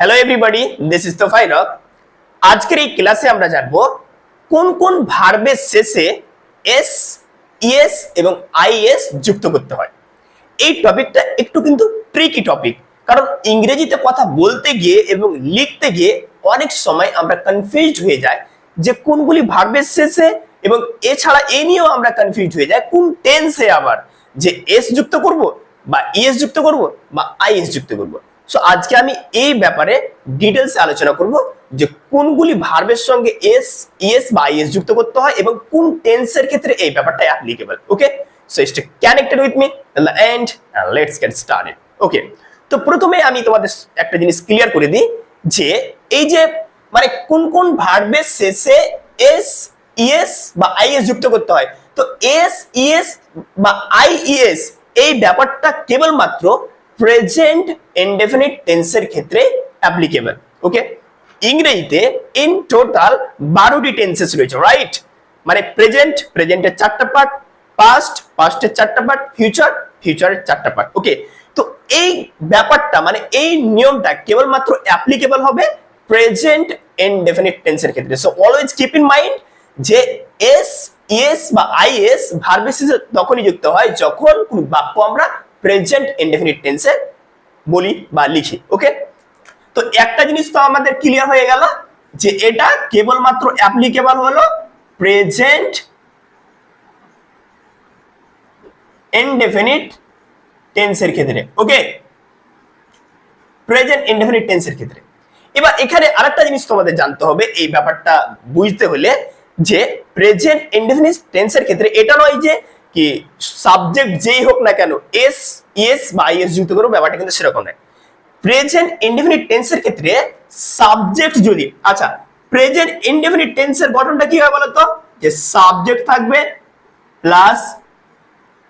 Hello everybody this is তোফাইরক আজকের এই ক্লাসে আমরা জানব কোন কোন ভার্বের শেষে এস ইএস এবং আইএস যুক্ত করতে হয়। এই টপিকটা একটু কিন্তু ট্রিকি টপিক কারণ ইংরেজিতে কথা বলতে গিয়ে এবং লিখতে গিয়ে অনেক সময় আমরা কনফিউজড হয়ে যাই যে কোনগুলি ভার্বের শেষে এবং এছাড়া এ নিয়েও আমরা কনফিউজ হয়ে যাই। কোন টেন্সে আবার যে এস যুক্ত করব বা ইএস যুক্ত করব বা আইএস যুক্ত করব। সো আজকে আমি এই ব্যাপারে ডিটেলসে আলোচনা করব যে কোনগুলি ভার্বের সঙ্গে এস ইএস বা আইএস যুক্ত করতে হয় এবং কোন টেন্সের ক্ষেত্রে এই ব্যাপারটা applicable okay so stay connected with me and let's get started okay তো প্রথমে আমি তোমাদের একটা জিনিস ক্লিয়ার করে দিই যে এই যে মানে কোন কোন ভার্বের শেষে এস ইএস বা আইএস যুক্ত করতে হয়, তো এস ইএস বা আইইএস এই ব্যাপারটা কেবলমাত্র প্রেজেন্ট ইনডেফিনিট টেন্সের ক্ষেত্রে অ্যাপ্লিকেবল ওকে ইংরেজিতে ইন টোটাল বারোটি টেন্সেস রয়েছে রাইট মানে প্রেজেন্ট প্রেজেন্টের চারটা পার্ট পাস্ট পাস্টের চারটা পার্ট ফিউচার ফিউচারের চারটা পার্ট ওকে তো এই ব্যাপারটা মানে এই নিয়মটা কেবলমাত্র অ্যাপ্লিকেবল হবে প্রেজেন্ট ইনডেফিনিট টেন্সের ক্ষেত্রে। So always keep in mind যে এস ইএস বা আইএস ভার্বের শেষে তখনই যুক্ত হয় যখন কোনো বাক্য আমরা প্রেজেন্ট ইনডেফিনিট টেন্সে বলি বা লিখি ওকে তো একটা জিনিস তো আমাদের ক্লিয়ার হয়ে গেল যে এটা কেবলমাত্র অ্যাপ্লিকেবল হলো প্রেজেন্ট ইনডেফিনিট টেন্সের ক্ষেত্রে ওকে প্রেজেন্ট ইনডেফিনিট টেন্সের ক্ষেত্রে। এবার এখানে আরেকটা জিনিস তোমাদের জানতে হবে, এই ব্যাপারটা বুঝতে হলে যে প্রেজেন্ট ইনডেফিনিট টেন্সের ক্ষেত্রে এটা নয় যে কি সাবজেক্ট যেই হোক না কেন এস ইএস বা আইএস যুক্ত করো ব্যাপারটা কিন্তু সেরকম নয়। প্রেজেন্ট ইনডেফিনিট টেন্সের ক্ষেত্রে সাবজেক্ট যদি আচ্ছা প্রেজেন্ট ইনডেফিনিট টেন্সের গঠনটা কি হয় বলতো? যে সাবজেক্ট থাকবে plus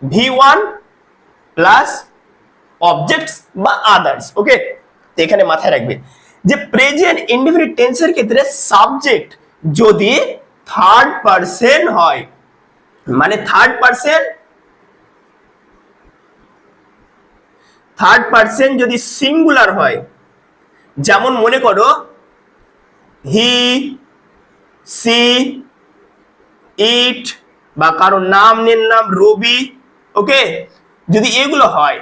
V one plus objects বা আদার্স ওকে এখানে মাথায় রাখবে যে প্রেজেন্ট ইনডিফিনিট টেন্সের ক্ষেত্রে সাবজেক্ট যদি থার্ড পারসন হয় মানে থার্ড পারসন থার্ড পারসন যদি সিঙ্গুলার হয়, যেমন মনে করো হি সি ইট বা কারও নাম নেন নাম, রবি ওকে যদি এগুলো হয়,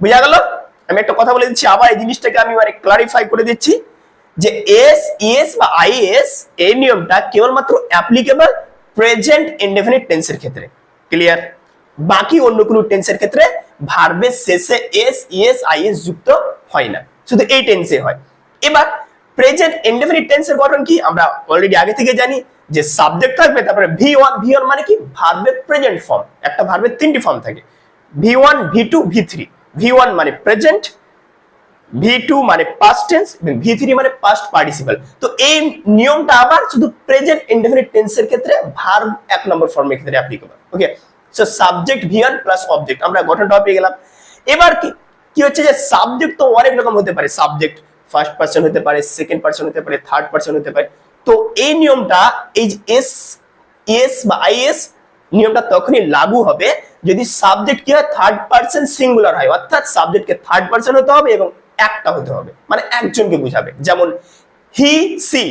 বুঝা গেল? আমি একটা কথা বলে দিচ্ছি, আবার এই জিনিসটাকে আমি মানে ক্লারিফাই করে দিচ্ছি যে এস ইএস বা আইএস এই নিয়মটা কেবলমাত্র অ্যাপ্লিকেবল প্রেজেন্ট ইনডেফিনিট টেন্সের ক্ষেত্রে। ক্লিয়ার বাকি অন্য কোনো টেন্সের ক্ষেত্রে ভার্বের শেষে এস ইএস আইএস যুক্ত হয় না। শুধু এই টেন্সে হয়। এবার প্রেজেন্ট ইনডেফিনিট টেন্সের গঠন কি? আমরা অলরেডি আগে থেকে জানি যে সাবজেক্ট থাকবে, তারপরে ভি ওয়ান ভি ওয়ান মানে কি? ভার্বের প্রেজেন্ট ফর্ম একটা ভার্বের তিনটি ফর্ম থাকে। V one V two V three V one মানে প্রেজেন্ট ভি টু মানে পাস্ট টেন্স ভি থ্রি মানে পাস্ট পার্টিসিপাল তো এই নিয়মটা আবার শুধু প্রেজেন্ট ইনডেফিনিট টেন্সের ক্ষেত্রে ভার্ব এক নম্বর ফর্মের ক্ষেত্রে applicable okay so subject V plus object আমরা গঠনটা পেয়ে গেলাম। এবার কি? কি হচ্ছে যে সাবজেক্ট তো অনেক রকম হতে পারে। সাবজেক্ট ফার্স্ট পার্সন হতে পারে সেকেন্ড পার্সন হতে পারে থার্ড পার্সন হতে পারে। তো এই নিয়মটা, এই যে এস এস বা আইএস নিয়মটা তখনই লাগু হবে যদি সাবজেক্ট কি হয় থার্ড পার্সন সিঙ্গুলার হয়। অর্থাৎ সাবজেক্টকে থার্ড পার্সন হতে হবে এবং একটা হতে হবে। মানে একজনকে বুঝাবে। যেমন হি সি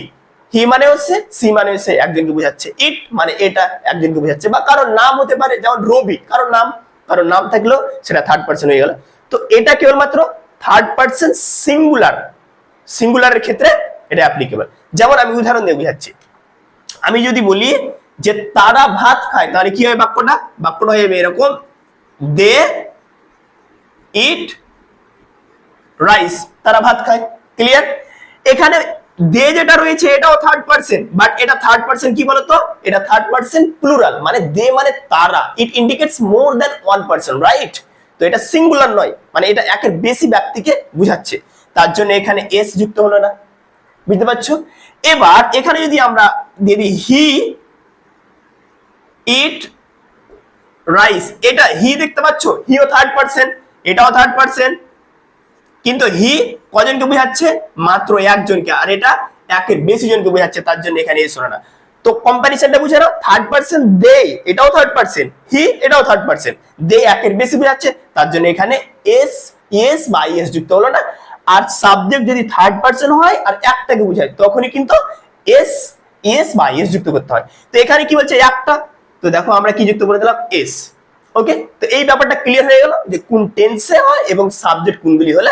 হি মানে হচ্ছে সি মানে হচ্ছে একজনকে বোঝাচ্ছে। ইট মানে এটা একজনকে বোঝাচ্ছে। বা কারোর নাম হতে পারে, যেমন রবি। কারোর নাম কারোর নাম থাকলেও সেটা থার্ড পার্সন হয়ে গেল। তো এটা কেবলমাত্র থার্ড পার্সন সিঙ্গুলার সিঙ্গুলারের ক্ষেত্রে এটা অ্যাপ্লিকেবল যেমন আমি উদাহরণ দিয়ে বুঝাচ্ছি। আমি যদি বলি যে তারা ভাত খায়, তাহলে কি হয় বাক্যটা? বাক্যটা হয়ে যাবে এরকম। দে ইট রাইস তারা ভাত খায় ক্লিয়ার এখানে দে যেটা রয়েছে, এটাও থার্ড পার্সন বাট এটা থার্ড পার্সন কি বলতো? এটা থার্ড পার্সন প্লুরাল মানে দে মানে তারা। It indicates more than one person right তো এটা সিঙ্গুলার নয় মানে এটা একের বেশি ব্যক্তিকে বুঝাচ্ছে। তার জন্য এখানে এস যুক্ত হলো না। বুঝতে পারছ? এবার এখানে যদি আমরা দিই হি ইট রাইস এটা হি দেখতে পাচ্ছ? হিও থার্ড পার্সন এটাও থার্ড পার্সন কিন্তু হি কজনকে বোঝাচ্ছে? মাত্র একজনকে। আর এটা একের বেশি জনকে বোঝাচ্ছে, তার জন্য এখানে এস না তো কম্পারিজনটা বুঝে নাও থার্ড পার্সন দে এটাও থার্ড পার্সন হি এটাও থার্ড পার্সন দে একের বেশি বোঝাচ্ছে, তার জন্য এখানে এস এস বা ইএস যুক্ত হলো না। আর সাবজেক্ট যদি থার্ড পার্সন হয়, আর একটাকে বোঝায়, তখনই কিন্তু এস এস বা এস যুক্ত করতে হয়। তো এখানে কি বলছে একটা? তো দেখো আমরা কি যুক্ত করে দিলাম? এস ওকে তো এই ব্যাপারটা ক্লিয়ার হয়ে গেল যে কোন টেন্সে হয় এবং সাবজেক্ট কোনগুলি হলে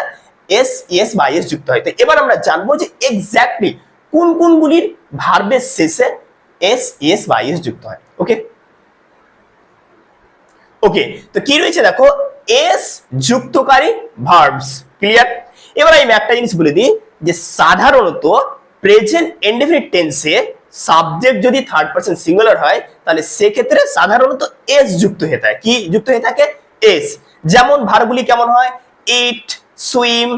এস এস বা এস যুক্ত হয়। তো এবার আমরা জানব যে এক্স্যাক্টলি কোন কোনগুলির ভার্বের শেষে এস এস বা এস যুক্ত হয়। ওকে ওকে তো কি রয়েছে দেখো? এস যুক্তকারী ভার্বস ক্লিয়ার এবার আমি একটা জিনিস বলে দিই যে সাধারণত প্রেজেন্ট ইনডেফিনিট টেন্সে সাবজেক্ট যদি থার্ড পারসন সিঙ্গুলার হয়, তাহলে সেক্ষেত্রে সাধারণত এস যুক্ত হয়ে থাকে। কি যুক্ত হয়ে থাকে? এস যেমন ভারগুলি কেমন হয়? Eat swim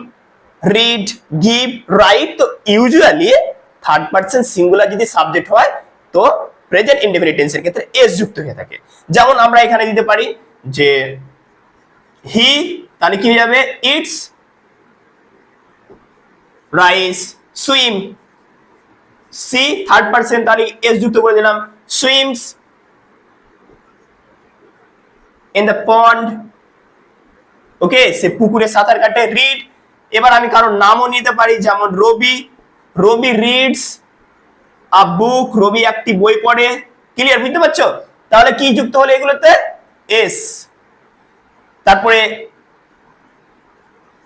read give write তো ইউজুয়ালি থার্ড পারসন সিঙ্গুলার যদি সাবজেক্ট হয়, তো প্রেজেন্ট ইনডেফিনিট টেন্সের ক্ষেত্রে এস যুক্ত হয়ে থাকে। যেমন আমরা এখানে দিতে পারি যে হি তাহলে কি হয়ে যাবে? Eats rice swim she third person তাহলে এস যুক্ত করে দিলাম। Swims in the pond okay সে পুকুরে সাঁতার কাটে রিড এবার আমি কারোর নামও নিতে পারি, যেমন রবি। রবি রিডস আ বুক রবি একটি বই পড়ে। ক্লিয়ার বুঝতে পারছ? তাহলে কি যুক্ত হলো এগুলোতে? এস তারপরে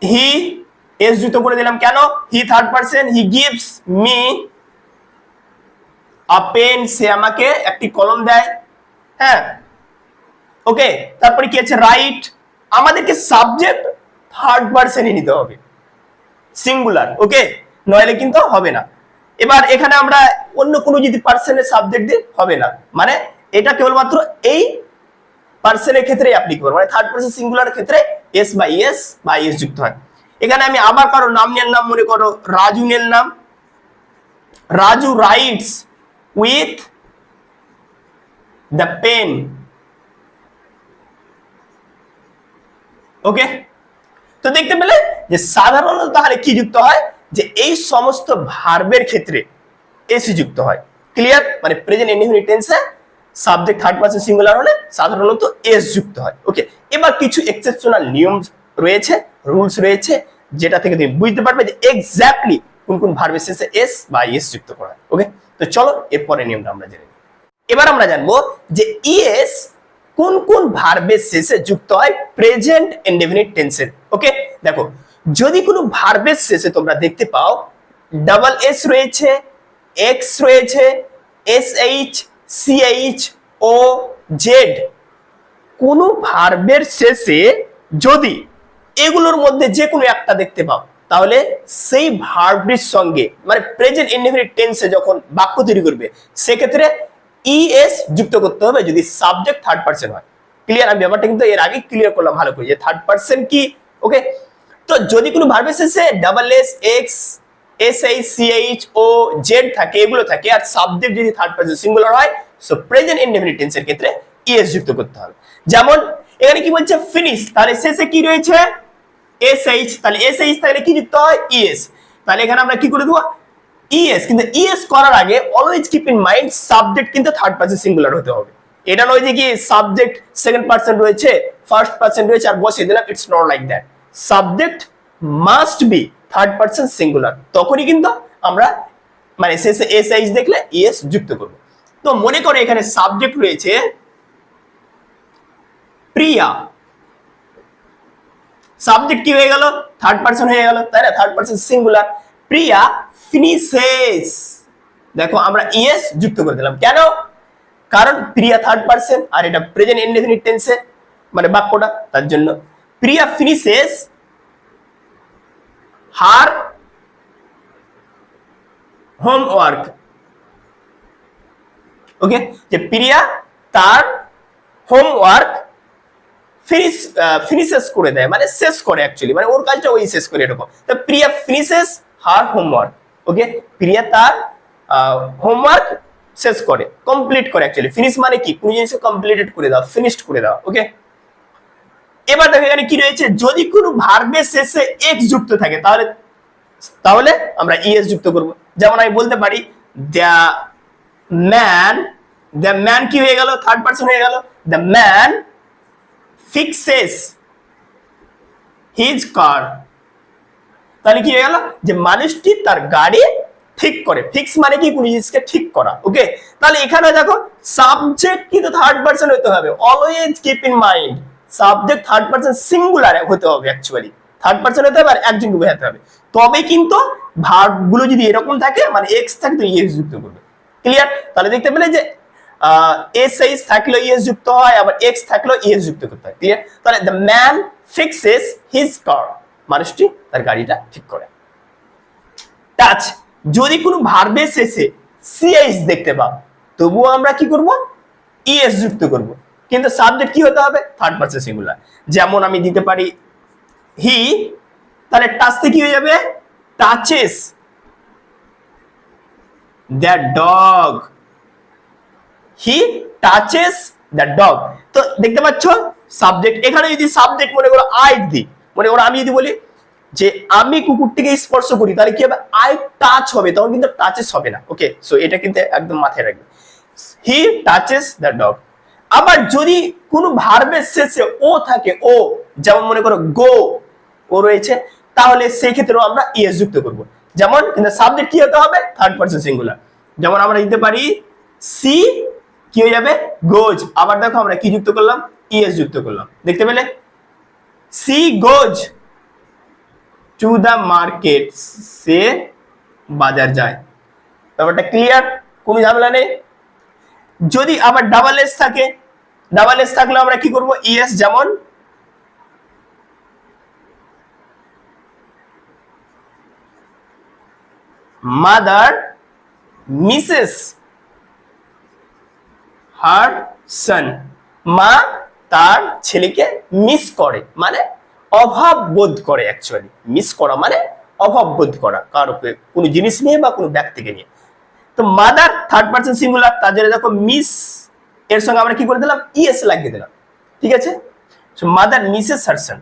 হি এস যুক্ত করে দিলাম কেন? He third person he gives me a pen সে আমাকে একটি কলম দেয়। হ্যাঁ? ওকে তারপরে কি আছে? রাইট আমাদেরকে সাবজেক্ট থার্ড পার্সনই নিতে হবে। সিঙ্গুলার ওকে নইলে কিন্তু হবে না। এবার এখানে আমরা অন্য কোনো যদি পার্সনের সাবজেক্ট দিই, হবে না। মানে এটা কেবলমাত্র এই পার্সনের ক্ষেত্রে অ্যাপ্লিকেবল মানে থার্ড পার্সন সিঙ্গুলার ক্ষেত্রে এস বাই এস বা এস যুক্ত হয়। এখানে আমি আবার কারও নাম নিয়ে নাম মনে করো, রাজু নির নাম। Raju writes with the pen okay তো দেখতে পেলে যে সাধারণত তাহলে কি যুক্ত হয়? যে এই সমস্ত ভার্বের ক্ষেত্রে এসি যুক্ত হয়। ক্লিয়ার মানে present indefinite subject third person singular হলে সাধারণত এস যুক্ত হয়। ওকে এবার কিছু এক্সেপশনাল নিয়ম রয়েছে রুলস রয়েছে, যেটা থেকে তুমি বুঝতে পারবে যে এক্স্যাক্টলি কোন কোন ভার্বের শেষে এস বা এস যুক্ত করা ওকে তো চলো এরপরে নিয়মটা আমরা জেনে নিই। এবার আমরা জানব যে ইএস কোন কোন ভার্বের শেষে যুক্ত হয় প্রেজেন্ট ইনডেফিনিট টেন্সের ওকে দেখো, যদি কোনো ভার্বের শেষে তোমরা দেখতে পাও ডাবল এস রয়েছে এক্স রয়েছে S H C H O Z কোনো ভার্বের শেষে যদি এগুলোর মধ্যে যে কোনো একটা দেখতে পাও তাহলে সেই ভার্বটির সঙ্গে মানে প্রেজেন্ট ইনডেফিনিট টেন্সে যখন বাক্য তৈরি করবে, সেক্ষেত্রে ইএস যুক্ত করতে হবে যদি সাবজেক্ট থার্ড পার্সন হয়। ক্লিয়ার আমি ব্যাপারটা কিন্তু এর আগে ক্লিয়ার করলাম ভালো করে, যে থার্ড পার্সন কি? ওকে তো যদি কোনো ভার্বের শেষে double S X S H C H O Z থাকে, এগুলো থাকে, আর সাবজেক্ট যদি থার্ড পার্সন সিঙ্গুলার হয় সো প্রেজেন্ট ইনডেফিনিট টেন্সের ক্ষেত্রে ইএস যুক্ত করতে হবে। যেমন, এখানে কি বলছে? ফিনিশ তাহলে শেষে কি রয়েছে? এস তাহলে কি হয়? ইএস তাহলে এখানে আমরা কি করে দেবো? ইএস কিন্তু ইএস করার আগে always keep in mind subject কিন্তু থার্ড পার্সন সিঙ্গুলার হতে হবে। এটা নয় যে কি সাবজেক্ট সেকেন্ড পার্সন রয়েছে ফার্স্ট পার্সন রয়েছে আর বসিয়ে দিলাম it's not like that subject must be third person singular তখনই কিন্তু আমরা মানে শেষে এস দেখলে ইএস যুক্ত করব। তো মনে করে এখানে সাবজেক্ট রয়েছে প্রিয়া। সাবজেক্ট কি হয়ে গেল থার্ড পার্সন হয়ে গেল, তাই না? Third person singular Priya finishes দেখো, আমরা ইএস যুক্ত করে দিলাম। কেন? কারণ প্রিয়া থার্ড পার্সন আর এটা প্রেজেন্ট ইনডেফিনিট টেন্সে মানে বাক্যটা, তার জন্য। প্রিয়া ফিনিশেস হার, হোমওয়ার্ক। ওকে যে প্রিয়া তার হোমওয়ার্ক ফিনিশ ফিনিশেস করে দেয় মানে শেষ করে অ্যাকচুয়ালি মানে ওর কাজটা ওই শেষ করে এরকম। তো প্রিয়া ফিনিশেস হার হোমওয়ার্ক ওকে প্রিয়া তার হোমওয়ার্ক শেষ করে কমপ্লিট করে অ্যাকচুয়ালি ফিনিশ মানে কি? কোনো জিনিস কমপ্লিটেড করে দাও ফিনিশড করে দাও ওকে এবার দেখো এখানে কি রয়েছে? যদি কোনো ভার্বের শেষে এক্স যুক্ত থাকে, তাহলে তাহলে আমরা ইএস যুক্ত করব। যেমন আমি বলতে পারি দ্য ম্যান দ্য ম্যান কি হয়ে গেল? থার্ড পার্সন হয়ে গেল। The man fixes his car তাহলে কি হয়ে গেল? যে মানুষটি তার গাড়ি ঠিক করে। ফিক্স মানে কি? কোনো জিনিসকে ঠিক করা। ওকে তাহলে এখানে দেখো সাবজেক্ট কিন্তু থার্ড পার্সন হতে হবে। Always keep in mind subject third person singular হতে হবে অ্যাকচুয়ালি থার্ড পার্সন হতে হবে আর একজনকে বোঝাতে হবে। তবে কিন্তু ভার্বগুলো যদি এরকম থাকে মানে এক্স থাকে, তো ইএস যুক্ত করবে। ক্লিয়ার তাহলে দেখতে পেলে যে এস এইচ থাকলেও ইএস যুক্ত হয়, আবার এক্স থাকলেও ইএস যুক্ত করতে হয় ক্লিয়ার তাহলে the man fixes his car মানুষটি তার গাড়িটা ঠিক করে। টাচ যদি কোনো ভার্বের শেষে সিএইচ দেখতে পাও, তবুও আমরা কি করব? ইএস যুক্ত করব। কিন্তু সাবজেক্ট কি হতে হবে? থার্ড পারসন সিঙ্গুলার যেমন আমি দিতে পারি হি তাহলে টাচতে কি হয়ে যাবে? Touches the dog he touches the dog তো দেখতে পাচ্ছ? সাবজেক্ট এখানে যদি সাবজেক্ট মনে করো আই দি মনে করো আমি যদি বলি যে আমি কুকুরটিকে স্পর্শ করি, তাহলে কি হবে? আই টাচ হবে, তখন কিন্তু টাচেস হবে না। ওকে সো এটা কিন্তু একদম মাথায় রাখবে। হি টাচেস দ্য ডগ আবার যদি কোনো ভার্বের শেষে ও থাকে ও যেমন মনে করো গো ও রয়েছে, তাহলে সেই ক্ষেত্রেও আমরা ইএস যুক্ত করব। যেমন, কিন্তু সাবজেক্ট কি হতে হবে? থার্ড পারসন সিঙ্গুলার যেমন আমরা দিতে পারি সি কি হয়ে যাবে? গোজ। আবার দেখো আমরা কি যুক্ত করলাম? ইএস যুক্ত করলাম। দেখতে পেলে? She goes. To the market সে বাজার যায়। ব্যাপারটা ক্লিয়ার কোনো ঝামেলা নেই? যদি আবার ডাবল এস থাকে ডাবল এস থাকলে আমরা কি করব? ইএস যেমন মাদার মিসেস হার সন মা তার ছেলেকে মিস করে মানে অভাব বোধ করে অ্যাকচুয়ালি মিস করা মানে অভাব বোধ করা, কারও কোনো জিনিস নিয়ে বা কোনো ব্যক্তিকে নিয়ে। তো মাদার থার্ড পার্সন সিঙ্গুলার জন্য দেখো মিস এর সঙ্গে আমরা কি করে দিলাম? ইএস লাগিয়ে দিলাম। ঠিক আছে? মাদার মিসেস হারসন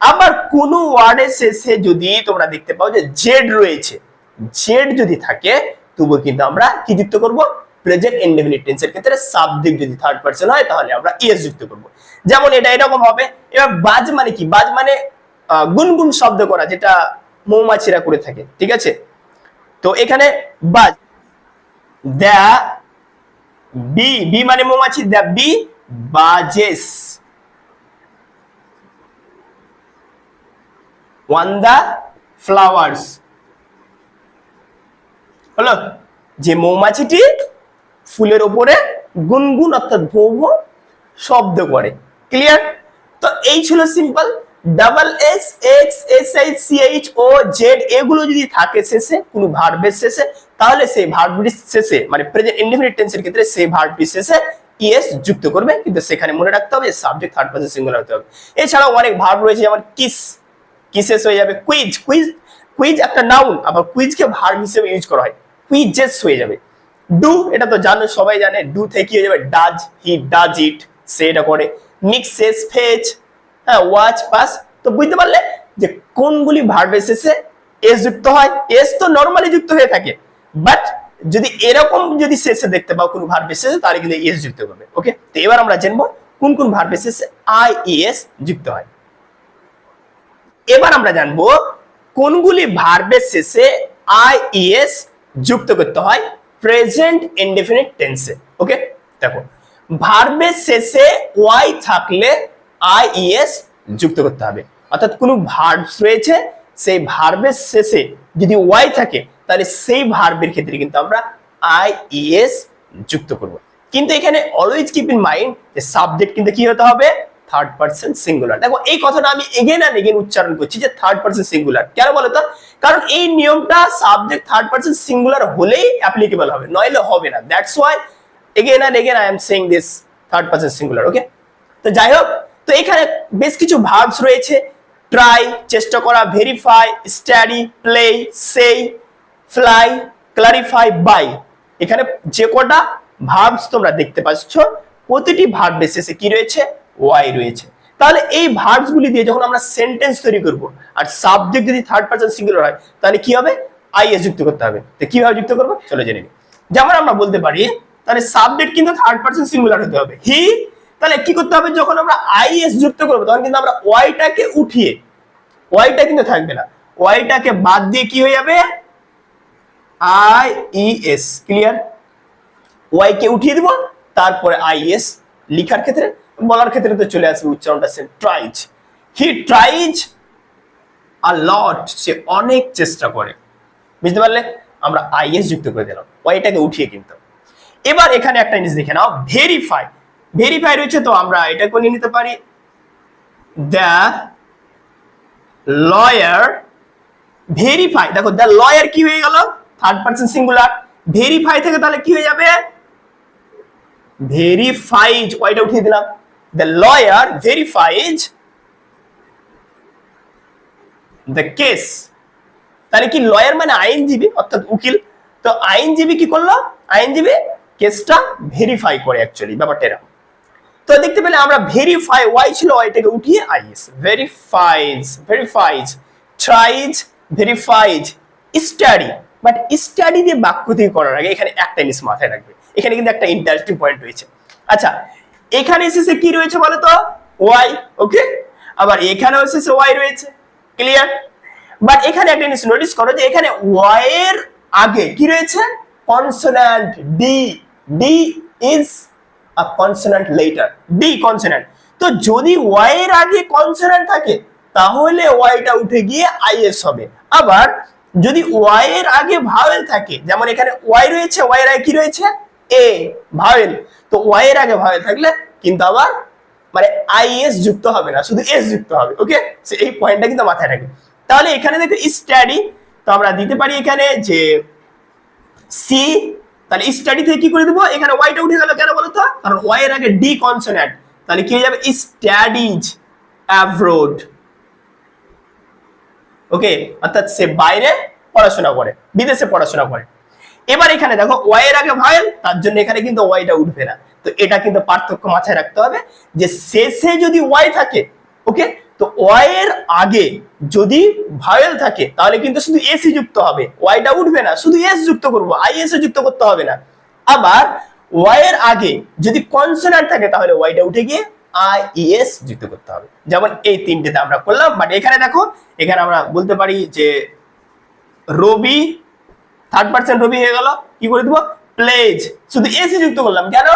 আবার কোন ওয়ার্ডের শেষে যদি তোমরা দেখতে পাও যে জেড রয়েছে জেড যদি থাকে, তবুও কিন্তু আমরা কি যুক্ত করব? প্রেজেন্ট ইনডেফিনিট টেন্সের ক্ষেত্রে সাবজেক্ট যদি থার্ড পার্সন হয়, তাহলে আমরা ইএস যুক্ত করব। যেমন এটা এরকম হবে, এবার বাজ মানে কি? বাজ মানে গুনগুন শব্দ করা, যেটা মৌমাছিরা করে থাকে, ঠিক আছে? তো এখানে বাজ, দ্য, বি বি মানে মৌমাছি, the, bee buzzes. On the flowers. হলো, যে মৌমাছিটি ফুলের ওপরে গুনগুন অর্থাৎ ভৌ ভৌ শব্দ করে। ক্লিয়ার তো এই ছিল simple double S X S I C H O Z এগুলো যদি থাকে শেষে, কোনো ভার্বের শেষে, তাহলে সেই ভার্বটির শেষে মানে প্রেজেন্ট ইনডিফিনিট টেন্সের ক্ষেত্রে সেই ভার্বটির শেষে ইএস যুক্ত করবে, কিন্তু সেখানে মনে রাখতে হবে সাবজেক্ট থার্ড পারসন সিঙ্গুলার হতে হবে। এছাড়াও অনেক ভার্ব রয়েছে, যেমন কিস কিসেস হয়ে যাবে কুইজ কুইজ কুইজ একটা নাউন আবার কুইজকে ভার্ব হিসেবে ইউজ করা হয় কুইজেস হয়ে যাবে। ডু এটা তো জানো, সবাই জানে ডু থেকে হয়ে যাবে ডাজ হি ডাজ ইট সে এটা করে। মিক্সেস ফেচ হ্যাঁ ওয়াচ পাস তো বুঝতে পারলে যে কোনগুলি ভার্বের শেষে এস যুক্ত হয়। এস তো নর্মালি যুক্ত হয়ে থাকে। বাট যদি এরকম যদি শেষে দেখতে পাও কোন ভার্বের শেষে তাহলে কিন্তু এস যুক্ত হবে ওকে তো এবার আমরা জানব কোন কোন ভার্বের শেষে আই এস যুক্ত হয়। এবার আমরা জানব কোনগুলি ভার্বের শেষে আই ইএস যুক্ত করতে হয় প্রেজেন্ট ইনডেফিনিট টেন্সে ওকে দেখো ভার্বের শেষে ওয়াই থাকলে আই ইএস যুক্ত করতে হবে। অর্থাৎ কোনো ভার্ব রয়েছে, সেই ভার্বের শেষে যদি ওয়াই থাকে, তাহলে সেই ভার্বের ক্ষেত্রে কিন্তু আমরা আই ইএস যুক্ত করব। কিন্তু এখানে অলওয়েজ কিপ ইন মাইন্ড যে সাবজেক্ট কিন্তু কি হতে হবে? থার্ড পার্সন সিঙ্গুলার দেখো, এই কথাটা আমি এগেন অ্যান্ড এগেন উচ্চারণ করছি যে থার্ড পার্সন সিঙ্গুলার কেন বলতো? কারণ এই নিয়মটা সাবজেক্ট থার্ড পার্সন সিঙ্গুলার হলেই অ্যাপ্লিকেবল হবে, নইলে হবে না। That's why again and again I am saying this third person singular okay তো যাই হোক, তো এখানে বেশ কিছু ভার্বস রয়েছে। ট্রাই চেষ্টা করা verify study play say fly clarify buy এখানে যে কটা ভার্বস তোমরা দেখতে পাচ্ছ, প্রতিটি ভার্ব বেসিসে কি রয়েছে? ওয়াই রয়েছে। তাহলে এই ভার্বস গুলি দিয়ে যখন আমরা সেন্টেন্স তৈরি করব, আর সাবজেক্ট যদি থার্ড পারসন সিঙ্গুলার হয়, তাহলে কি হবে? আই এস যুক্ত করতে হবে। তো কীভাবে যুক্ত করব? চলো জেনে নিই। যেমন আমরা বলতে পারি, তাহলে সাবজেক্ট কিন্তু থার্ড পারসন সিঙ্গুলার হতে হবে। হি তাহলে কি করতে হবে? যখন আমরা আই এস যুক্ত করব, তখন কিন্তু আমরা ওয়াইটাকে উঠিয়ে ওয়াইটা কিন্তু থাকবে না। ওয়াইটাকে বাদ দিয়ে কি হয়ে যাবে? I E S clear Y কে উঠিয়ে দিব, তারপরে আই এস লিখার ক্ষেত্রে বলার ক্ষেত্রে তো চলে আসবে উচ্চারণটা, সে tries he tries a lot সে অনেক চেষ্টা করে। বুঝতে পারলে? আমরা আইএস যুক্ত করে দিলাম। ওয়াইটাকে উঠিয়ে কিন্তু। এবার এখানে একটা জিনিস দেখে নাও। ভেরিফাই ভেরিফাই রয়েছে তো আমরা এটা করে নিতে পারি। দ্য লয়ার ভেরিফাই দেখো দ্য লয়ার কি হয়ে গেল? থার্ড পার্সন সিঙ্গুলার ভেরিফাই থেকে তাহলে কি হয়ে যাবে? ভেরিফাইজ ওইটা উঠিয়ে দিলাম। The lawyer verifies the case তাহলে কি লয়ার মানে আইনজীবী, অর্থাৎ উকিল? তো আইনজীবী কি করল? আইনজীবী কেসটা ভেরিফাই করে অ্যাকচুয়ালি ব্যাপারটা এরকম। তো দেখতে পেলে আমরা ভেরিফাই ওয়াই ছিল ওয়াইটাকে উঠিয়ে is verifies verifies tries verifies study but study দিয়ে বাক্য থেকে করার আগে এখানে একটা জিনিস মাথায় রাখবে। এখানে কিন্তু একটা ইন্টারেস্টিং পয়েন্ট রয়েছে। আচ্ছা এখানে এসেছে কি রয়েছে বলো তো ওয়াই ওকে আবার এখানেও এসেছে ওয়াই রয়েছে। ক্লিয়ার বাট এখানে একটা জিনিস নোটিস করো যে এখানে ওয়াই এর আগে কি রয়েছে? Consonant D D is a consonant letter D consonant তো যদি ওয়াই এর আগে কনসোনান্ট থাকে, তাহলে ওয়াইটা উঠে গিয়ে আইএস হবে। আবার যদি ওয়াই এর আগে ভাওয়েল থাকে, যেমন এখানে ওয়াই রয়েছে ওয়াই এর আগে কি রয়েছে? এ ভাওয়েল তো ওয়াই এর আগে ভাওয়েল থাকলে কিন্তু আবার মানে আইএস যুক্ত হবে না, শুধু এস যুক্ত হবে ওকে এই পয়েন্টটা কিন্তু মাথায় রাখবে। তাহলে এখানে দেখো স্টাডি তো আমরা দিতে পারি এখানে যে সি তাহলে স্টাডি থেকে কি করে দেবো? এখানে ওয়াইটা উঠে গেল কেন বলতো? কারণ ওয়াই এর আগে ডি কনসোনেন্ট তাহলে কি হয়ে যাবে? স্টাডিজ অ্যাব্রোড ওকে অর্থাৎ সে বাইরে পড়াশোনা করে, বিদেশে পড়াশোনা করে। এবার এখানে দেখো ওয়াই এর আগে ভায়েল তার জন্য এখানে কিন্তু ওয়াইটা উঠবে না। তো এটা কিন্তু পার্থক্য মাথায় রাখতে হবে যে শেষে যদি ওয়াই থাকে ওকে তো ওয়াই এর আগে যদি ভায়েল থাকে, তাহলে কিন্তু শুধু এসি যুক্ত হবে। ওয়াইটা উঠবে না, শুধু এস যুক্ত করব আই এস যুক্ত করতে হবে না। আবার ওয়াই এর আগে যদি কনসোনান্ট থাকে, তাহলে ওয়াইটা উঠে গিয়ে আই এস যুক্ত করতে হবে। যেমন এই তিনটেতে আমরা করলাম বাট এখানে দেখো, এখানে আমরা বলতে পারি যে রবি থার্ড পার্সেন্ট রবি হয়ে গেল, কি করে দিব? প্লেজ শুধু এসি যুক্ত করলাম, কেন?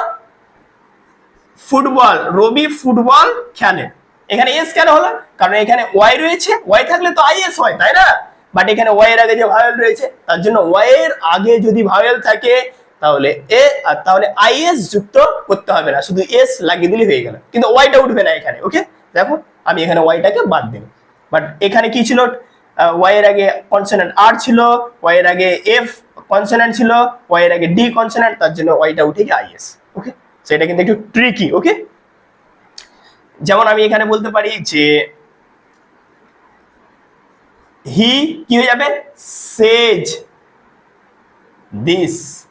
ফুটবল রবি ফুটবল খেলে এখানে এস কেন হলো? কারণ এখানে ওয়াই রয়েছে ওয়াই থাকলে তো আইএস হয়, তাই না? বাট এখানে ওয়াই এর আগে যে ভাওয়েল রয়েছে, তার জন্য ওয়াই এর আগে যদি ভাওয়েল থাকে, তাহলে এ আর তাহলে আইএস যুক্ত করতে হবে না, শুধু এস লাগিয়ে দিলে হয়ে গেল। কিন্তু ওয়াইটা উঠবে না এখানে ওকে দেখো, আমি এখানে ওয়াইটাকে বাদ দিই বাট এখানে কি ছিল? ওয়াই এর আগে কনসোনেন্ট আর ছিল ওয়াই এর আগে এফ কনসোনেন্ট ছিল ওয়াই এর আগে ডি কনসোনেন্ট তার জন্য ওয়াইটা উঠে গিয়ে আইএস ওকে সেটা কিন্তু একটু ট্রিকি ওকে যেমন আমি এখানে বলতে পারি যে হি কি হয়ে যাবে? সেজ দিস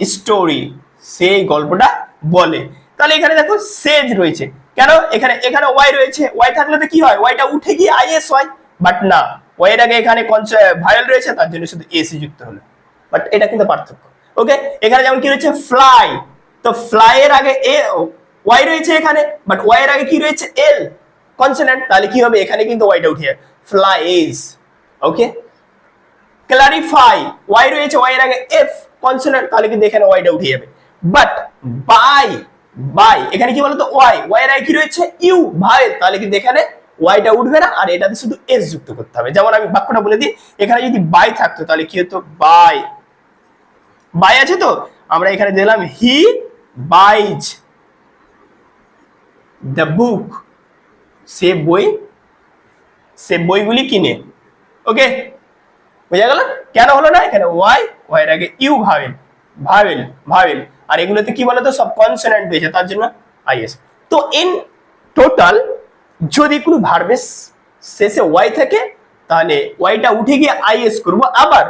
স্টোরি সেই গল্পটা বলে। তাহলে এখানে দেখো সেজ রয়েছে। কেন? এখানে এখানে ওয়াই রয়েছে। ওয়াই থাকলে তো কি হয়? ওয়াইটা উঠে গিয়ে আইএস হয় বাট না ওয়াই এর আগে এখানে ভাইরাল রয়েছে, তার জন্য শুধু এসি যুক্ত হলো। বাট এটা কিন্তু পার্থক্য। ওকে এখানে যেমন কি রয়েছে? ফ্লাই তো ফ্লাই এর আগে এ ওয়াই রয়েছে এখানে বাট ওয়াই এর আগে কি রয়েছে? এল কনসোনেন্ট তাহলে কি হবে? এখানে কিন্তু ওয়াইটা উঠিয়ে ফ্লাইজ ওকে ক্লারিফাই ওয়াই রয়েছে ওয়াই এর আগে এফ কনসোনেন্ট তাহলে কিন্তু এখানে ওয়াইটা উঠে যাবে। But buy buy. এখানে কি বলতো? ওয়াই ওয়াই এর আগে কি রয়েছে? ইউ ভাই, তাহলে কিন্তু এখানে ওয়াইটা উঠবে না, আর এটাতে শুধু এস যুক্ত করতে হবে। যেমন আমি বাক্যটা বলে দিই, এখানে যদি বাই থাকতো, তাহলে কি হতো? বাই। বাই আছে তো? আমরা এখানে দিলাম হি বাইজ দ্য বুক সে বই, সে বইগুলি কিনে। ওকে বোঝা গেল? কেন হলো না? এখানে ওয়াই ওয়াই এর আগে ইউ ভাবেন। ভাবেল ভাবেল আর এগুলোতে কি বলতো? সব কনসোনেন্ট হয়েছে তার জন্য আইএস তো ইন টোটাল যদি কোনো ভার্বেস শেষে ওয়াই থাকে, তাহলে ওয়াইটা উঠে গিয়ে আইএস করব। আবার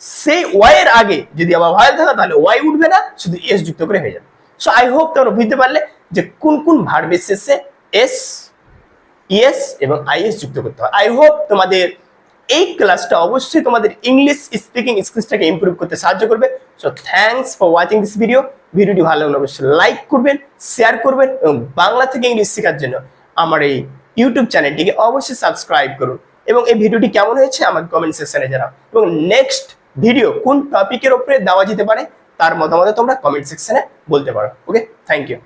সেই ওয়াই এর আগে যদি আবার ভাইল থাকে, তাহলে ওয়াই উঠবে না, শুধু এস যুক্ত করে হয়ে যাবে। সো আই হোপ তোমরা বুঝতে পারলে যে কোন কোন ভার্বের শেষে এস ইএস এবং আইএস যুক্ত করতে হয়। আই হোপ তোমাদের এই ক্লাসটা অবশ্যই তোমাদের ইংলিশ স্পিকিং স্কিলসটাকে ইমপ্রুভ করতে সাহায্য করবে। So thanks for watching this video ভিডিওটি ভালো লাগলে অবশ্যই লাইক করবেন শেয়ার করবেন এবং বাংলা থেকে ইংলিশ শেখার জন্য আমার এই ইউটিউব চ্যানেলটিকে অবশ্যই সাবস্ক্রাইব করুন। এবং এই ভিডিওটি কেমন হয়েছে আমার কমেন্ট সেকশনে জানাও। এবং নেক্সট ভিডিও কোন টপিকের ওপরে দেওয়া যেতে পারে, তার মতামত তোমরা কমেন্ট সেকশনে বলতে পারো। Okay thank you